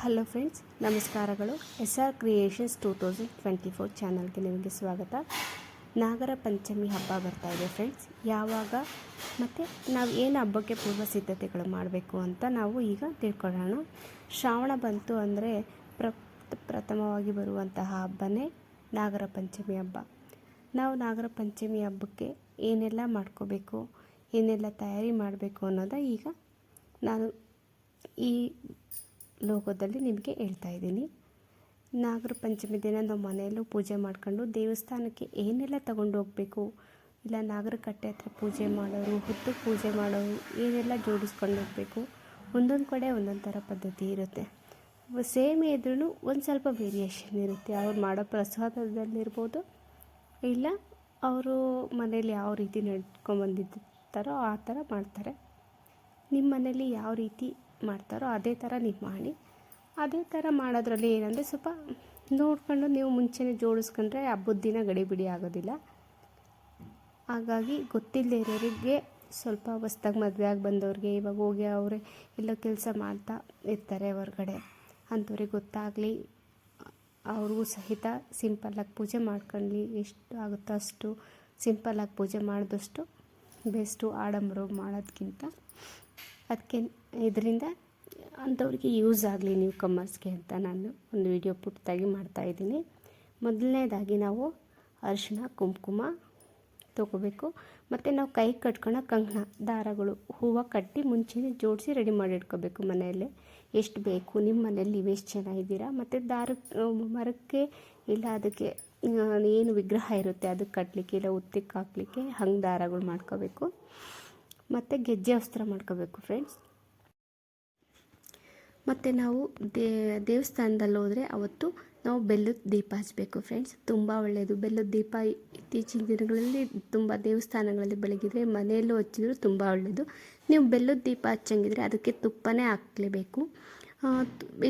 Hello friends ನಮಸ್ಕಾರಗಳು. S R creations two thousand twenty four ಚಾನಲ್ಗೆ ನಿಮಗೆ ಸ್ವಾಗತ. ನಾಗರ ಪಂಚಮಿ ಹಬ್ಬ ಬರ್ತಾ ಇದೆ ಫ್ರೆಂಡ್ಸ್ ಯಾವಾಗ ಮತ್ತು ನಾವು ಏನು ಹಬ್ಬಕ್ಕೆ ಪೂರ್ವ ಸಿದ್ಧತೆಗಳು ಮಾಡಬೇಕು ಅಂತ ನಾವು ಈಗ ತಿಳ್ಕೊಳ್ಳೋಣ. ಶ್ರಾವಣ ಬಂತು ಅಂದರೆ ಪ್ರ, ಪ್ರಥಮವಾಗಿ ಬರುವಂತಹ ಹಬ್ಬನೇ ನಾಗರ ಪಂಚಮಿ ಹಬ್ಬ. ನಾವು ನಾಗರ ಪಂಚಮಿ ಹಬ್ಬಕ್ಕೆ ಏನೆಲ್ಲ ಮಾಡ್ಕೋಬೇಕು, ಏನೆಲ್ಲ ತಯಾರಿ ಮಾಡಬೇಕು ಅನ್ನೋದ ಈಗ ನಾನು ಈ ಲೋಗೋದಲ್ಲಿ ನಿಮಗೆ ಹೇಳ್ತಾ ಇದ್ದೀನಿ. ನಾಗರ ಪಂಚಮಿ ದಿನ ನಾವು ಮನೆಯಲ್ಲೂ ಪೂಜೆ ಮಾಡ್ಕೊಂಡು ದೇವಸ್ಥಾನಕ್ಕೆ ಏನೆಲ್ಲ ತಗೊಂಡು ಹೋಗಬೇಕು? ಇಲ್ಲ ನಾಗರ ಕಟ್ಟೆ ಹತ್ರ ಪೂಜೆ ಮಾಡೋರು ಹೊತ್ತು ಪೂಜೆ ಮಾಡೋರು ಏನೆಲ್ಲ ಜೋಡಿಸ್ಕೊಂಡು ಹೋಗಬೇಕು? ಒಂದೊಂದು ಕಡೆ ಒಂದೊಂದು ಥರ ಪದ್ಧತಿ ಇರುತ್ತೆ. ಸೇಮ್ ಇದ್ರೂ ಒಂದು ಸ್ವಲ್ಪ ವೇರಿಯೇಷನ್ ಇರುತ್ತೆ. ಅವ್ರು ಮಾಡೋ ಪ್ರಸಾದದಲ್ಲಿರ್ಬೋದು, ಇಲ್ಲ ಅವರು ಮನೇಲಿ ಯಾವ ರೀತಿ ನಡ್ಕೊಂಬಂದಿರ್ತಾರೋ ಆ ಥರ ಮಾಡ್ತಾರೆ. ನಿಮ್ಮ ಮನೇಲಿ ಯಾವ ರೀತಿ ಮಾಡ್ತಾರೋ ಅದೇ ಥರ ನೀವು ಮಾಡಿ. ಅದೇ ಥರ ಮಾಡೋದ್ರಲ್ಲಿ ಏನಂದರೆ ಸ್ವಲ್ಪ ನೋಡ್ಕೊಂಡು ನೀವು ಮುಂಚೆನೇ ಜೋಡಿಸ್ಕೊಂಡ್ರೆ ಹಬ್ಬದ ದಿನ ಗಡಿಬಿಡಿ ಆಗೋದಿಲ್ಲ. ಹಾಗಾಗಿ ಗೊತ್ತಿಲ್ಲದೆ ಇರೋರಿಗೆ ಸ್ವಲ್ಪ ಹೊಸ್ದಾಗಿ ಮದುವೆ ಆಗಿ ಬಂದವ್ರಿಗೆ, ಇವಾಗ ಹೋಗಿ ಅವರೇ ಎಲ್ಲ ಕೆಲಸ ಮಾಡ್ತಾ ಇರ್ತಾರೆ ಹೊರಗಡೆ ಅಂಥವ್ರಿಗೆ ಗೊತ್ತಾಗಲಿ. ಅವ್ರಿಗೂ ಸಹಿತ ಸಿಂಪಲ್ಲಾಗಿ ಪೂಜೆ ಮಾಡ್ಕೊಳ್ಳಿ. ಎಷ್ಟು ಆಗುತ್ತೋ ಅಷ್ಟು ಸಿಂಪಲ್ಲಾಗಿ ಪೂಜೆ ಮಾಡಿದಷ್ಟು ಬೆಸ್ಟು ಆಡಂಬರ ಮಾಡೋದಕ್ಕಿಂತ ಅದಕ್ಕೆ ಇದರಿಂದ ಅಂಥವ್ರಿಗೆ ಯೂಸ್ ಆಗಲಿ ನೀವು ಕಮ್ಮರ್ಸ್ಗೆ ಅಂತ ನಾನು ಒಂದು ವಿಡಿಯೋ ಪುಟ್ಟದಾಗಿ ಮಾಡ್ತಾಯಿದ್ದೀನಿ ಮೊದಲನೇದಾಗಿ ನಾವು ಅರಿಶಿಣ, ಕುಂಕುಮ ತೊಗೋಬೇಕು. ಮತ್ತು ನಾವು ಕೈ ಕಟ್ಕೊಳ್ಳೋ ಕಂಕಣ, ದಾರಗಳು, ಹೂವು ಕಟ್ಟಿ ಮುಂಚೆನೇ ಜೋಡಿಸಿ ರೆಡಿ ಮಾಡಿ ಇಟ್ಕೋಬೇಕು ಮನೆಯಲ್ಲೇ. ಎಷ್ಟು ಬೇಕು, ನಿಮ್ಮ ಮನೆಯಲ್ಲಿ ಎಷ್ಟು ಜನ ಇದ್ದೀರಾ? ಮತ್ತು ದಾರ ಮರಕ್ಕೆ ಇಲ್ಲ ಅದಕ್ಕೆ ಏನು ವಿಗ್ರಹ ಇರುತ್ತೆ ಅದಕ್ಕೆ ಕಟ್ಟಲಿಕ್ಕೆ ಇಲ್ಲ ಉತ್ತಿಗೆ ಹಾಕಲಿಕ್ಕೆ ಹಂಗೆ ದಾರಗಳು ಮಾಡ್ಕೋಬೇಕು. ಮತ್ತು ಗೆಜ್ಜೆ ವಸ್ತ್ರ ಮಾಡ್ಕೋಬೇಕು ಫ್ರೆಂಡ್ಸ್ ಮತ್ತು ನಾವು ದೇ, ದೇವಸ್ಥಾನದಲ್ಲಿ ಹೋದರೆ ಅವತ್ತು ನಾವು ಬೆಲ್ಲದ ದೀಪ ಹಚ್ಚಬೇಕು ಫ್ರೆಂಡ್ಸ್ ತುಂಬ ಒಳ್ಳೆಯದು ಬೆಲ್ಲದ ದೀಪ ಇತ್ತೀಚಿನ ದಿನಗಳಲ್ಲಿ ತುಂಬ ದೇವಸ್ಥಾನಗಳಲ್ಲಿ ಬೆಳಗಿದ್ರೆ ಮನೆಯಲ್ಲೂ ಹಚ್ಚಿದ್ರು ತುಂಬ ಒಳ್ಳೆಯದು ನೀವು ಬೆಲ್ಲದ ದೀಪ ಹಚ್ಚಂಗಿದ್ರೆ ಅದಕ್ಕೆ ತುಪ್ಪನೇ ಹಾಕ್ಲೇಬೇಕು.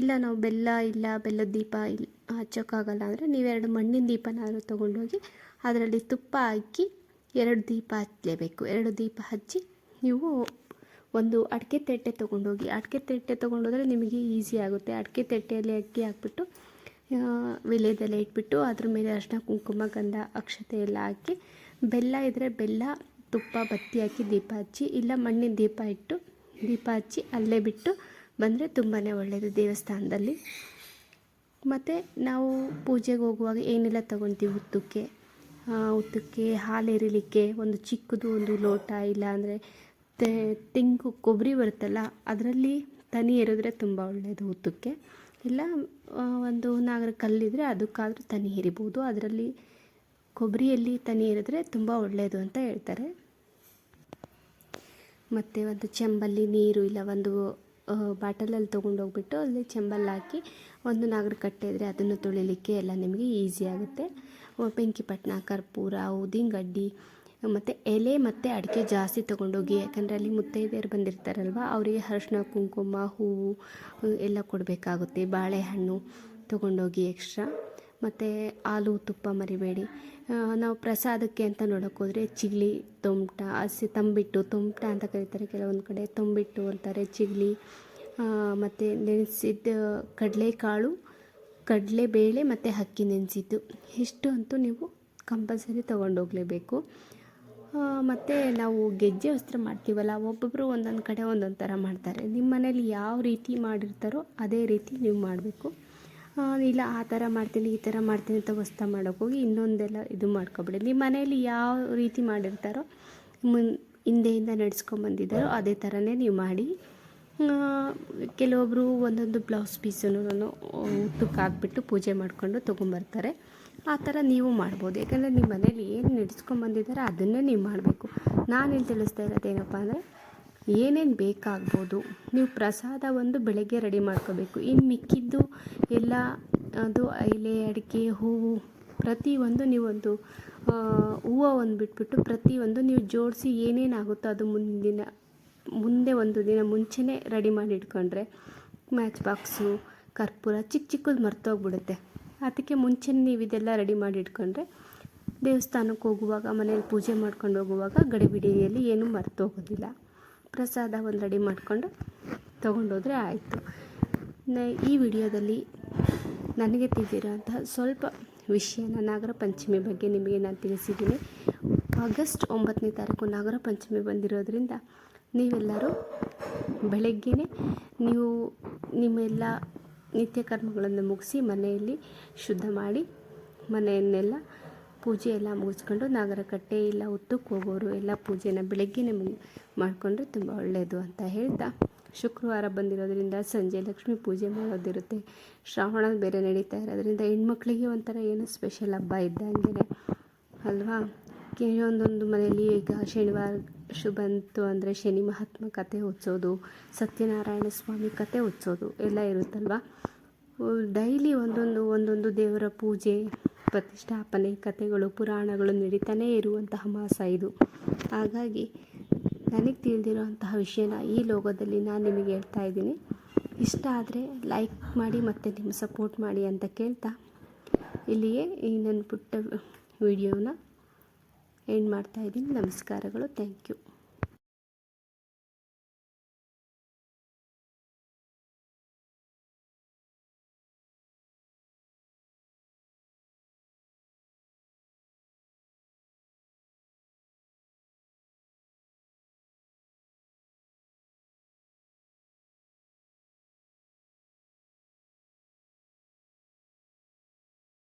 ಇಲ್ಲ ನಾವು ಬೆಲ್ಲ ಇಲ್ಲ, ಬೆಲ್ಲದ ದೀಪ ಇಲ್ಲ ಹಚ್ಚೋಕ್ಕಾಗಲ್ಲ ಅಂದರೆ ನೀವೆರಡು ಮಣ್ಣಿನ ದೀಪನಾದರೂ ತೊಗೊಂಡೋಗಿ ಅದರಲ್ಲಿ ತುಪ್ಪ ಹಾಕಿ ಎರಡು ದೀಪ ಹಚ್ಚಲೇಬೇಕು ಎರಡು ದೀಪ ಹಚ್ಚಿ ನೀವು ಒಂದು ಅಡಿಕೆ ತಟ್ಟೆ ತೊಗೊಂಡೋಗಿ, ಅಡಿಕೆ ತಟ್ಟೆ ತೊಗೊಂಡೋದ್ರೆ ನಿಮಗೆ ಈಸಿ ಆಗುತ್ತೆ. ಅಡಿಕೆ ತಟ್ಟೆಯಲ್ಲಿ ಅಕ್ಕಿ ಹಾಕ್ಬಿಟ್ಟು ವಿಲೇದೆಲ್ಲ ಇಟ್ಬಿಟ್ಟು ಅದ್ರ ಮೇಲೆ ಅರಿಶಿನ ಕುಂಕುಮ, ಗಂಧ, ಅಕ್ಷತೆ ಎಲ್ಲ ಹಾಕಿ, ಬೆಲ್ಲ ಇದ್ದರೆ ಬೆಲ್ಲ, ತುಪ್ಪ, ಬತ್ತಿ ಹಾಕಿ ದೀಪ ಹಚ್ಚಿ, ಇಲ್ಲ ಮಣ್ಣಿನ ದೀಪ ಇಟ್ಟು, ದೀಪ ಹಚ್ಚಿ ಅಲ್ಲೇ ಬಿಟ್ಟು ಬಂದರೆ ತುಂಬಾ ಒಳ್ಳೆಯದು ದೇವಸ್ಥಾನದಲ್ಲಿ. ಮತ್ತು ನಾವು ಪೂಜೆಗೆ ಹೋಗುವಾಗ ಏನೆಲ್ಲ ತೊಗೊತೀವಿ? ಉತ್ತಕ್ಕೆ ಉತ್ತಕ್ಕೆ ಹಾಲು ಎರಿಲಿಕ್ಕೆ ಒಂದು ಚಿಕ್ಕದು ಒಂದು ಲೋಟ ಇಲ್ಲ ಅಂದರೆ ತೆಂಗು ಕೊಬ್ಬರಿ ಬರುತ್ತಲ್ಲ, ಅದರಲ್ಲಿ ತನಿ ಎರೆದ್ರೆ ತುಂಬ ಒಳ್ಳೆಯದು ಊತಕ್ಕೆ ಇಲ್ಲ ಒಂದು ನಾಗರ ಕಲ್ಲಿದ್ದರೆ ಅದಕ್ಕಾದರೂ ತನಿ ಎರಿಬೋದು. ಅದರಲ್ಲಿ ಕೊಬ್ಬರಿಯಲ್ಲಿ ತನಿ ಎರೆದ್ರೆ ತುಂಬ ಒಳ್ಳೆಯದು ಅಂತ ಹೇಳ್ತಾರೆ. ಮತ್ತು ಒಂದು ಚೆಂಬಲ್ಲಿ ನೀರು ಇಲ್ಲ, ಒಂದು ಬಾಟಲಲ್ಲಿ ತೊಗೊಂಡೋಗ್ಬಿಟ್ಟು ಅಲ್ಲಿ ಚೆಂಬಲ್ಲಿ ಹಾಕಿ ಒಂದು ನಾಗರ ಕಟ್ಟೆ ಅದನ್ನು ತೊಳಿಲಿಕ್ಕೆ ಎಲ್ಲ ನಿಮಗೆ ಈಸಿ ಆಗುತ್ತೆ. ಬೆಂಕಿಪಟ್ಟಣ ಕರ್ಪೂರ ಉದ್ದಿನಗಡ್ಡಿ ಮತ್ತು ಎಲೆ ಮತ್ತು ಅಡಿಕೆ ಜಾಸ್ತಿ ತೊಗೊಂಡೋಗಿ, ಯಾಕಂದರೆ ಅಲ್ಲಿ ಮುತ್ತೈದೆಯರು ಬಂದಿರ್ತಾರಲ್ವ, ಅವರಿಗೆ ಅರಶಿನ ಕುಂಕುಮ, ಹೂವು ಎಲ್ಲ ಕೊಡಬೇಕಾಗುತ್ತೆ. ಬಾಳೆಹಣ್ಣು ತೊಗೊಂಡೋಗಿ ಎಕ್ಸ್ಟ್ರಾ ಮತ್ತು ಹಾಲು, ತುಪ್ಪ ಮರಿಬೇಡಿ. ನಾವು ಪ್ರಸಾದಕ್ಕೆ ಅಂತ ನೋಡೋಕೆ ಹೋದರೆ ಚಿಗ್ಲಿ ತೊಮ್ಟ ಹಸಿ ತಂಬಿಟ್ಟು ತೊಮಟ ಅಂತ ಕರೀತಾರೆ. ಕೆಲವೊಂದು ಕಡೆ ತುಂಬಿಟ್ಟು ಅಂತಾರೆ, ಚಿಗ್ಲಿ. ಮತ್ತು ನೆನೆಸಿದ ಕಡಲೆಕಾಳು, ಕಡಲೆಬೇಳೆ ಮತ್ತು ಅಕ್ಕಿ ನೆನೆಸಿದ್ದು. ಇಷ್ಟು ಅಂತೂ ನೀವು ಕಂಪಲ್ಸರಿ ತೊಗೊಂಡೋಗಲೇಬೇಕು. ಮತ್ತು ನಾವು ಗೆಜ್ಜೆ ವಸ್ತ್ರ ಮಾಡ್ತೀವಲ್ಲ ಒಬ್ಬೊಬ್ಬರು ಒಂದೊಂದು ಕಡೆ ಒಂದೊಂದು ಥರ ಮಾಡ್ತಾರೆ. ನಿಮ್ಮ ಮನೇಲಿ ಯಾವ ರೀತಿ ಮಾಡಿರ್ತಾರೋ ಅದೇ ರೀತಿ ನೀವು ಮಾಡಬೇಕು. ಇಲ್ಲ ಆ ಥರ ಮಾಡ್ತೀನಿ, ಈ ಥರ ಮಾಡ್ತೀನಿ ಅಂತ ವಸ್ತ್ರ ಮಾಡೋಕ್ಕೋಗಿ ಇನ್ನೊಂದೆಲ್ಲ ಇದು ಮಾಡ್ಕೊಬೇಡಿ. ನಿಮ್ಮ ಮನೆಯಲ್ಲಿ ಯಾವ ರೀತಿ ಮಾಡಿರ್ತಾರೋ, ಮುನ್ ಹಿಂದೆಯಿಂದ ನಡೆಸ್ಕೊಂಬಂದಿದ್ದಾರೋ ಅದೇ ಥರನೇ ನೀವು ಮಾಡಿ ಕೆಲವೊಬ್ಬರು ಒಂದೊಂದು ಬ್ಲೌಸ್ ಪೀಸನ್ನು ನಾನು ಹಾಕ್ಬಿಟ್ಟು ಪೂಜೆ ಮಾಡಿಕೊಂಡು ತೊಗೊಂಬರ್ತಾರೆ. ಆ ಥರ ನೀವು ಮಾಡ್ಬೋದು. ಯಾಕಂದರೆ ನಿಮ್ಮ ಮನೇಲಿ ಏನು ನಡೆಸ್ಕೊಂಬಂದಿದ್ದಾರೆ ಅದನ್ನೇ ನೀವು ಮಾಡಬೇಕು. ನಾನೇನು ತಿಳಿಸ್ತಾ ಇರೋದೇನಪ್ಪ ಅಂದರೆ, ಏನೇನು ಬೇಕಾಗ್ಬೋದು, ನೀವು ಪ್ರಸಾದ ಒಂದು ಬೆಳಗ್ಗೆ ರೆಡಿ ಮಾಡ್ಕೋಬೇಕು. ಇನ್ನು ಮಿಕ್ಕಿದ್ದು ಎಲ್ಲ, ಅದು ಐಲೆ ಅಡಿಕೆ, ಹೂವು, ಪ್ರತಿಯೊಂದು ನೀವೊಂದು ಹೂವು ಒಂದು ಬಿಟ್ಬಿಟ್ಟು ಪ್ರತಿಯೊಂದು ನೀವು ಜೋಡಿಸಿ ಏನೇನಾಗುತ್ತೋ ಅದು ಮುಂದಿನ ಮುಂದೆ ಒಂದು ದಿನ ಮುಂಚೆನೇ ರೆಡಿ ಮಾಡಿ ಇಟ್ಕೊಂಡ್ರೆ ಮ್ಯಾಚ್ ಬಾಕ್ಸು ಕರ್ಪೂರ ಚಿಕ್ಕ ಚಿಕ್ಕದು ಮರ್ತೋಗ್ಬಿಡುತ್ತೆ. ಅದಕ್ಕೆ ಮುಂಚೆ ನೀವು ಇದೆಲ್ಲ ರೆಡಿ ಮಾಡಿ ಇಟ್ಕೊಂಡ್ರೆ ದೇವಸ್ಥಾನಕ್ಕೆ ಹೋಗುವಾಗ ಮನೇಲಿ ಪೂಜೆ ಮಾಡ್ಕೊಂಡು ಹೋಗುವಾಗ ಗಡಿಬಿಡಿಯಲ್ಲಿ ಏನೂ ಮರ್ತೋಗೋದಿಲ್ಲ. ಪ್ರಸಾದ ಒಂದು ರೆಡಿ ಮಾಡಿಕೊಂಡು ತೊಗೊಂಡೋದ್ರೆ ಆಯಿತು. ಈ ವಿಡಿಯೋದಲ್ಲಿ ನನಗೆ ತಿಳಿದಿರೋಂತಹ ಸ್ವಲ್ಪ ವಿಷಯನ ನಾಗರ ಪಂಚಮಿ ಬಗ್ಗೆ ನಿಮಗೆ ನಾನು ತಿಳಿಸಿದ್ದೀನಿ. ಆಗಸ್ಟ್ ಒಂಬತ್ತನೇ ತಾರೀಕು ನಾಗರ ಪಂಚಮಿ ಬಂದಿರೋದ್ರಿಂದ ನೀವೆಲ್ಲರೂ ಬೆಳಗ್ಗೆನೇ ನೀವು ನಿಮ್ಮೆಲ್ಲ ನಿತ್ಯ ಕರ್ಮಗಳನ್ನು ಮುಗಿಸಿ ಮನೆಯಲ್ಲಿ ಶುದ್ಧ ಮಾಡಿ ಮನೆಯನ್ನೆಲ್ಲ ಪೂಜೆ ಎಲ್ಲ ಮುಗಿಸ್ಕೊಂಡು ನಾಗರ ಕಟ್ಟೆ ಇಲ್ಲ ಉತ್ತಕ್ಕೆ ಹೋಗೋರು ಎಲ್ಲ ಪೂಜೆನ ಬೆಳಗ್ಗೆನೇ ಮುಗಿ ಮಾಡಿಕೊಂಡ್ರೆ ತುಂಬ ಒಳ್ಳೆಯದು ಅಂತ ಹೇಳ್ತಾ ಶುಕ್ರವಾರ ಬಂದಿರೋದ್ರಿಂದ ಸಂಜೆ ಲಕ್ಷ್ಮಿ ಪೂಜೆ ಮಾಡೋದಿರುತ್ತೆ. ಶ್ರಾವಣ ಬೇರೆ ನಡೀತಾ ಇರೋದ್ರಿಂದ ಹೆಣ್ಮಕ್ಳಿಗೆ ಒಂಥರ ಏನೋ ಸ್ಪೆಷಲ್ ಹಬ್ಬ ಇದ್ದಂಗೆ ಅಲ್ವಾ? ಕೆಲವೊಂದೊಂದು ಮನೆಯಲ್ಲಿ ಈಗ ಶನಿವಾರ ಬಂತು ಅಂದರೆ ಶನಿ ಮಹಾತ್ಮ ಕತೆ ಓದಿಸೋದು, ಸತ್ಯನಾರಾಯಣ ಸ್ವಾಮಿ ಕತೆ ಓದಿಸೋದು ಎಲ್ಲ ಇರುತ್ತಲ್ವ? ಡೈಲಿ ಒಂದೊಂದು ಒಂದೊಂದು ದೇವರ ಪೂಜೆ, ಪ್ರತಿಷ್ಠಾಪನೆ ಕಥೆಗಳು ಪುರಾಣಗಳು ನಡೀತಾನೇ ಇರುವಂತಹ ಮಾಸ ಇದು. ಹಾಗಾಗಿ ನನಗೆ ತಿಳಿದಿರುವಂತಹ ವಿಷಯನ ಈ ಲೋಗದಲ್ಲಿ ನಾನು ನಿಮಗೆ ಹೇಳ್ತಾ ಇದ್ದೀನಿ. ಇಷ್ಟ ಆದರೆ ಲೈಕ್ ಮಾಡಿ ಮತ್ತು ನಿಮ್ಮ ಸಪೋರ್ಟ್ ಮಾಡಿ ಅಂತ ಕೇಳ್ತಾ ಇಲ್ಲಿಯೇ ಈ ನನ್ನ ಪುಟ್ಟ ವಿಡಿಯೋನ ಎಂಡ್ ಮಾಡ್ತಾಯಿದ್ದೀನಿ ನಮಸ್ಕಾರಗಳು. Thank you